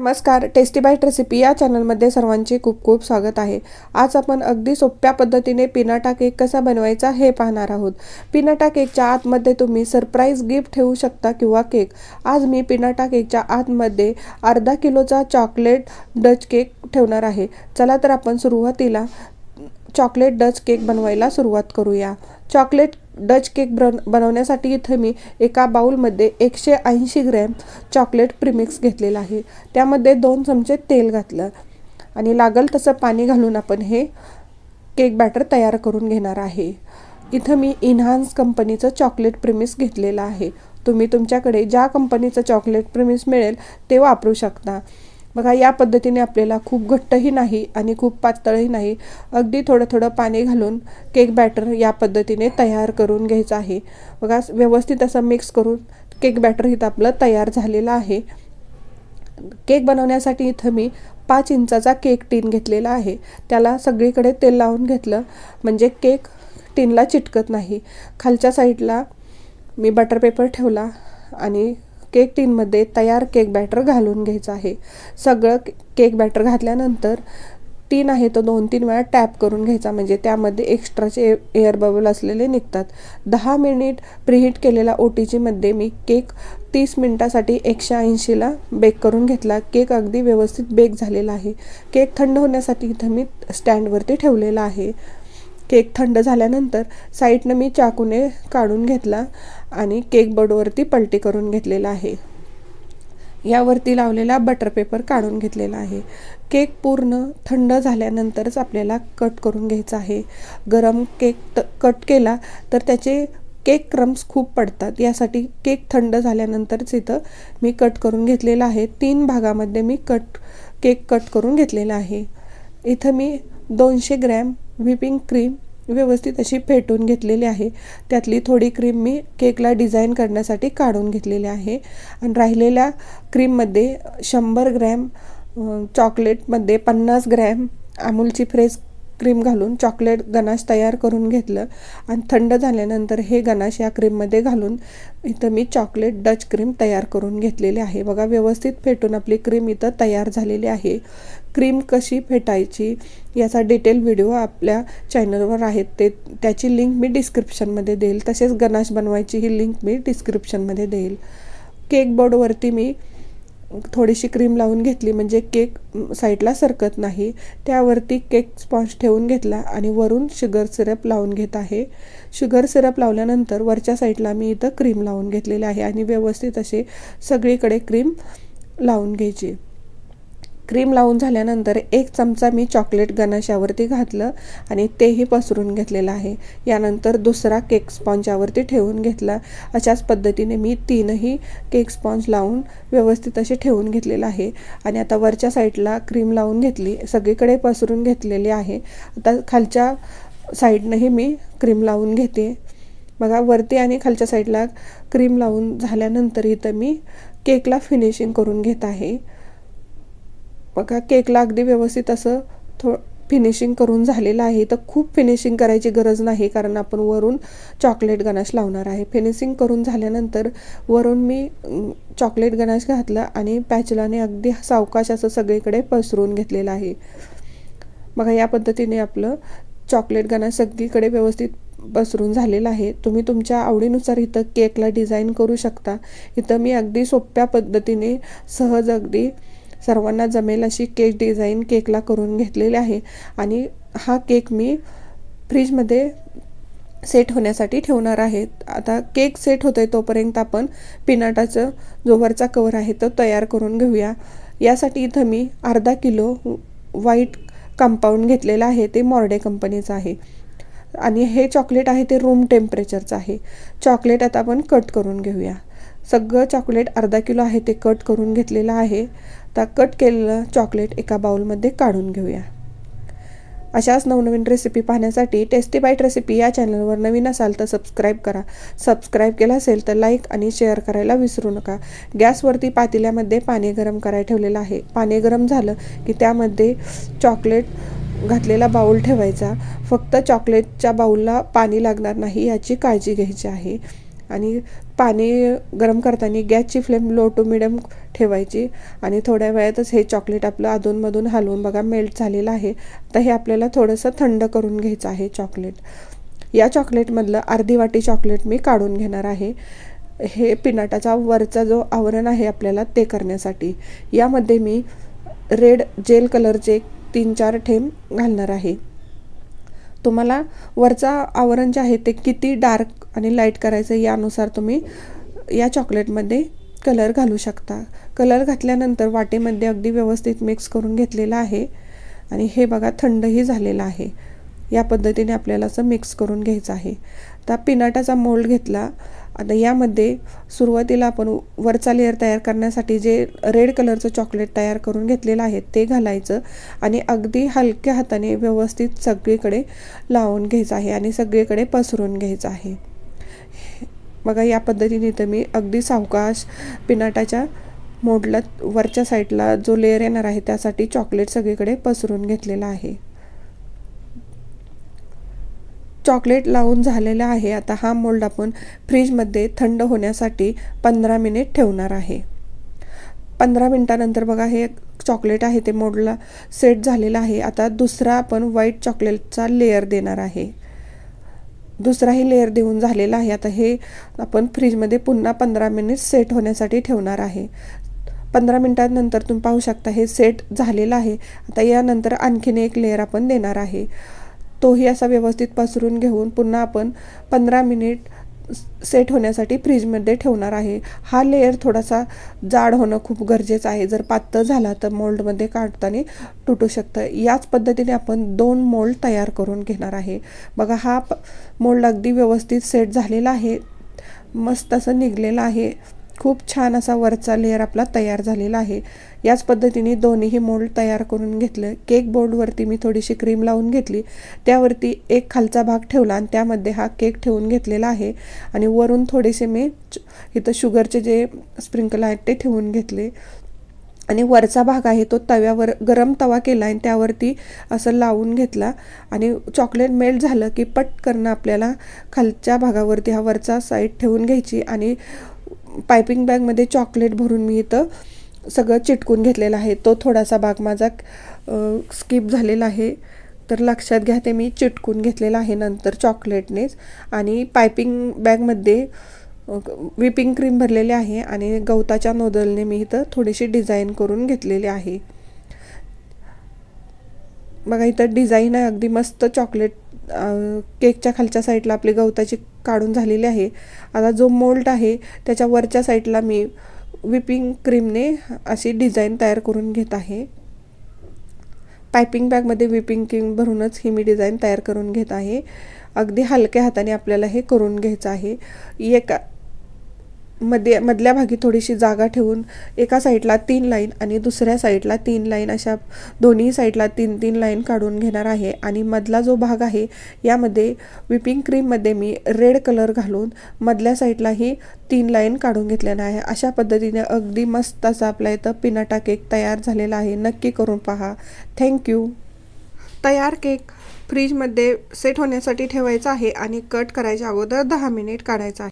नमस्कार tasty bite recipe या चॅनलमध्ये सर्वांचे खूप खूप स्वागत आहे. आज आपण अगदी सोप्या पद्धतीने पिनाटा केक कसा बनवायचा हे पाहणार आहोत. पिनाटा केकच्या आतमध्ये तुम्ही सरप्राईज गिफ्ट ठेवू शकता किंवा केक. आज मी पिनाटा केकच्या आतमध्ये अर्धा किलोचा चॉकलेट डच केक ठेवणार आहे. चला तर आपण सुरुवातीला चॉकलेट डच केक बनवायला सुरुवात करूया. चॉकलेट डच केक बन बनवण्यासाठी इथं मी एका बाऊलमध्ये एकशे ऐंशी ग्रॅम चॉकलेट प्रिमिक्स घेतलेलं आहे. त्यामध्ये दोन चमचे तेल घातलं आणि लागल तसं पाणी घालून आपण हे केक बॅटर तयार करून घेणार आहे. इथं मी इन्हान्स कंपनीचं चॉकलेट प्रिमिक्स घेतलेलं आहे. तुम्ही तुमच्याकडे ज्या कंपनीचं चॉकलेट प्रिमिक्स मिळेल ते वापरू शकता. बघा या पद्धतीने आपल्याला खूप घट्टही नाही आणि खूप पातळही नाही. अगदी थोडं थोडं पाणी घालून केक बॅटर या पद्धतीने तयार करून घ्यायचं आहे. बघा व्यवस्थित असं मिक्स करून केक बॅटर इथं आपलं तयार झालेलं आहे. केक बनवण्यासाठी इथं मी पाच इंचाचा केक टीन घेतलेला आहे. त्याला सगळीकडे तेल लावून घेतलं. म्हणजे केक टीनला चिटकत नाही. खालच्या साईडला मी बटर पेपर ठेवला आणि केक टीनमध्ये तयार केक बॅटर घालून घ्यायचं आहे. सगळं केक बॅटर घातल्यानंतर टीन आहे तो दोन तीन वेळा टॅप करून घ्यायचा. म्हणजे त्यामध्ये एक्स्ट्राचे एअर बबल असलेले निघतात. दहा मिनिट प्रिहीट केलेला ओ टी जीमध्ये मी केक तीस मिनटासाठी एकशे ऐंशीला बेक करून घेतला. केक अगदी व्यवस्थित बेक झालेला आहे. केक थंड होण्यासाठी इथं मी स्टँडवरती ठेवलेला आहे. केक थंड झाल्यानंतर साईडनं मी चाकूने काढून घेतला आणि केक बोर्डवरती पलटी करून घेतलेला आहे. यावरती लावलेला बटर पेपर काढून घेतलेला आहे. केक पूर्ण थंड झाल्यानंतरच आपल्याला कट करून घ्यायचा आहे. गरम केक त कट केला तर त्याचे केक क्रम्स खूप पडतात. यासाठी केक थंड झाल्यानंतरच इथं मी कट करून घेतलेला आहे. तीन भागामध्ये मी कट केक कट करून घेतलेला आहे. इथं मी दोनशे ग्रॅम व्हिपिंग क्रीम व्यवस्थित अशी फेटून घेतलेली आहे. त्यातली थोडी क्रीम मी केकला डिझाईन करण्यासाठी काढून घेतलेली आहे. आणि राहिलेल्या क्रीममध्ये शंभर ग्रॅम चॉकलेटमध्ये पन्नास ग्रॅम अमूलची फ्रेश क्रीम घालून चॉकलेट गनाश तयार करून घेतलं. आणि थंड झाल्यानंतर हे गनाश या क्रीममध्ये घालून इथं मी चॉकलेट डच क्रीम तयार करून घेतलेली आहे. बघा व्यवस्थित फेटून आपली क्रीम इथं तयार झालेली आहे. क्रीम कशी फेटायची याचा डिटेल व्हिडिओ आपल्या चॅनलवर आहेत. ते त्याची लिंक मी डिस्क्रिप्शनमध्ये देईल. तसेच गनाश बनवायची ही लिंक मी डिस्क्रिप्शनमध्ये देईल. केक बोर्डवरती मी थोडीशी क्रीम लावून घेतली म्हणजे केक साईडला सरकत नाही. त्यावरती केक स्पॉन्ज ठेवून घेतला आणि वरून शुगर सिरप लावून घेत आहे. शुगर सिरप लावल्यानंतर वरच्या साईडला मी इथं क्रीम लावून घेतलेली आहे आणि व्यवस्थित असे सगळीकडे क्रीम लावून घ्यायची. क्रीम लावून झाल्यानंतर एक चमचा मी चॉकलेट गणाशावरती घातलं आणि तेही पसरून घेतलेलं आहे. यानंतर दुसरा केक स्पॉन्जावरती ठेवून घेतला. अशाच पद्धतीने मी तीनही केक स्पॉन्ज लावून व्यवस्थित असे ठेवून घेतलेलं आहे. आणि आता वरच्या साईडला क्रीम लावून घेतली. सगळीकडे पसरून घेतलेली आहे. आता खालच्या साईडनंही मी क्रीम लावून घेते. बघा वरती आणि खालच्या साईडला क्रीम लावून झाल्यानंतर इथं मी केकला फिनिशिंग करून घेत आहे. बघा केकला अगदी व्यवस्थित असं थो फिनिशिंग करून झालेलं आहे. तर खूप फिनिशिंग करायची गरज नाही कारण आपण वरून चॉकलेट गणाश लावणार आहे. फिनिशिंग करून झाल्यानंतर वरून मी चॉकलेट गणाश घातलं आणि पॅचलाने अगदी सावकाश असं सगळीकडे पसरून घेतलेलं आहे. बघा या पद्धतीने आपलं चॉकलेट गणाश सगळीकडे व्यवस्थित पसरून झालेलं आहे. तुम्ही तुमच्या आवडीनुसार इथं केकला डिझाईन करू शकता. इथं मी अगदी सोप्या पद्धतीने सहज अगदी सर्वांना जमेल अशी केक डिझाईन केकला करून घेतलेली आहे. आणि हा केक मी फ्रीजमध्ये सेट होण्यासाठी ठेवणार आहे. आता केक सेट होतो आहे तोपर्यंत आपण पिनाटाचं जो वरचा कवर आहे तो तयार करून घेऊया. यासाठी इथं मी अर्धा किलो व्हाईट कंपाऊंड घेतलेलं आहे. ते मॉर्डे कंपनीचं आहे. आणि हे चॉकलेट आहे ते रूम टेम्परेचरचं आहे. चॉकलेट आता आपण कट करून घेऊया. सगळं चॉकलेट अर्धा किलो आहे ते कट करून घेतलेलं आहे. आता कट केलेलं चॉकलेट एका बाउलमध्ये काढून घेऊया. अशाच नवनवीन रेसिपी पाहण्यासाठी टेस्टी बाईट रेसिपी या चॅनलवर नवीन असाल तर सबस्क्राईब करा. सबस्क्राईब केलं असेल तर लाईक आणि शेअर करायला विसरू नका. गॅसवरती पातेल्यामध्ये पाणी गरम करायला ठेवलेलं आहे. पाणी गरम झालं की त्यामध्ये चॉकलेट घातलेला बाऊल ठेवायचा. फक्त चॉकलेटच्या बाऊलला पाणी लागणार नाही याची काळजी घ्यायची आहे. आणि पाणी गरम करताना गॅसची फ्लेम लो टू मिडियम ठेवायची आणि थोड्या वेळातच हे चॉकलेट आपलं अधूनमधून हलवून बघा मेल्ट झालेलं आहे. तर हे आपल्याला थोडंसं थंड करून घ्यायचं आहे चॉकलेट. या चॉकलेटमधलं अर्धी वाटी चॉकलेट मी काढून घेणार आहे. हे पिनाटाचा वरचा जो आवरण आहे आपल्याला ते करण्यासाठी. यामध्ये मी रेड जेल कलरचे तीन चार ठेंब घालणार आहे. तुम्हाला वरचा आवरण जे आहे ते किती डार्क आणि लाइट करायचं यानुसार तुम्ही या चॉकलेटमध्ये कलर घालू शकता. कलर घातल्यानंतर वाटेमध्ये अगदी व्यवस्थित मिक्स करून घेतलेला आहे. आणि हे बघा थंडही झालेलं आहे. या पद्धतीने आपल्याला असं मिक्स करून घ्यायचं आहे. आता पिनाटाचा मोल्ड घेतला. आता यामध्ये सुरुवातीला आपण वरचा लेअर तयार करण्यासाठी जे रेड कलरचं चॉकलेट तयार करून घेतलेलं आहे ते घालायचं आणि अगदी हलक्या हाताने व्यवस्थित सगळीकडे लावून घ्यायचं आहे आणि सगळीकडे पसरून घ्यायचं आहे. बघा या पद्धतीने तर मी अगदी सावकाश पिनाटाच्या मोडला वरच्या साईडला जो लेअर येणार आहे त्यासाठी चॉकलेट सगळीकडे पसरून घेतलेला आहे. चॉकलेट लावून झालेलं आहे. आता हा मोल्ड आपण फ्रीजमध्ये थंड होण्यासाठी पंधरा मिनिट ठेवणार आहे. पंधरा मिनटानंतर बघा हे चॉकलेट आहे ते मोडला सेट झालेलं आहे. आता दुसरा आपण व्हाईट चॉकलेटचा लेअर देणार आहे. दुसराही लेअर देऊन झालेला आहे. आता हे आपण फ्रीजमध्ये पुन्हा पंधरा मिनिट सेट होण्यासाठी ठेवणार आहे. पंधरा मिनटांनंतर तुम्ही पाहू शकता हे सेट झालेलं आहे. आता यानंतर आणखीन एक लेअर आपण देणार आहे. तोही असा व्यवस्थित पसरून घेऊन पुन्हा आपण पंधरा मिनिट सेट होण्यासाठी फ्रीजमध्ये ठेवणार आहे. हा लेअर थोडासा जाड होणं खूप गरजेचं आहे. जर पातळ झाला तर मोल्डमध्ये काढताना तुटू शकतं. याच पद्धतीने आपण दोन मोल्ड तयार करून घेणार आहे. बघा हा प मोल्ड अगदी व्यवस्थित सेट झालेला आहे. मस्त असं निघलेलं आहे. खूप छान असा वरचा लेअर आपला तयार झालेला आहे. याच पद्धतीने दोन्हीही मोल्ड तयार करून घेतलं. केक बोर्डवरती मी थोडीशी क्रीम लावून घेतली. त्यावरती एक खालचा भाग ठेवला आणि त्यामध्ये हा केक ठेवून घेतलेला आहे. आणि वरून थोडेसे मी इथं शुगरचे जे स्प्रिंकल आहेत ते ठेवून घेतले. आणि वरचा भाग आहे तो तव्यावर गरम तवा केला आणि त्यावरती असं लावून घेतला. आणि चॉकलेट मेल्ट झालं की पटकन आपल्याला खालच्या भागावरती हा वरचा साईड ठेवून घ्यायची. आणि पायपिंग बॅगमध्ये चॉकलेट भरून मी इथं सगळं चिटकून घेतलेला आहे. तो थोडासा भाग माझा स्किप झालेला आहे. तर लक्षात घ्या ते मी चिटकून घेतलेला आहे नंतर चॉकलेटनेच. आणि पायपिंग बॅगमध्ये विपिंग क्रीम भरलेली आहे आणि गवताच्या नोदलने मी इथं थोडीशी डिझाईन करून घेतलेली आहे. बघा इथं डिझाईन आहे अगदी मस्त चॉकलेट केकच्या खालच्या साईडला आपली गवताची काढून झालेली आहे. आता जो मोल्ड आहे त्याच्या वरच्या साईडला मी विपिंग क्रीमने अशी डिझाईन तयार करून घेत आहे. पायपिंग बॅगमध्ये विपिंग क्रीम भरूनच ही मी डिझाईन तयार करून घेत आहे. अगदी हलक्या हाताने आपल्याला हे करून घ्यायचं आहे. एका मध्ये मधल्या भागी थोडीशी जागा ठेवून एका साईडला तीन लाईन आणि दुसऱ्या साईडला तीन लाईन अशा दोन्ही साईडला तीन तीन लाईन काढून घेणार आहे. आणि मधला जो भाग आहे यामध्ये विपिंग क्रीममध्ये मी रेड कलर घालून मधल्या साईडलाही तीन लाईन काढून घेतलेला आहे. अशा पद्धतीने अगदी मस्त असा आपला इथं पिनाटा केक तयार झालेला आहे. नक्की करून पहा. थँक्यू तयार केक फ्रीजमध्ये सेट होण्यासाठी ठेवायचा आहे आणि कट करायच्या अगोदर दहा मिनिट काढायचा आहे.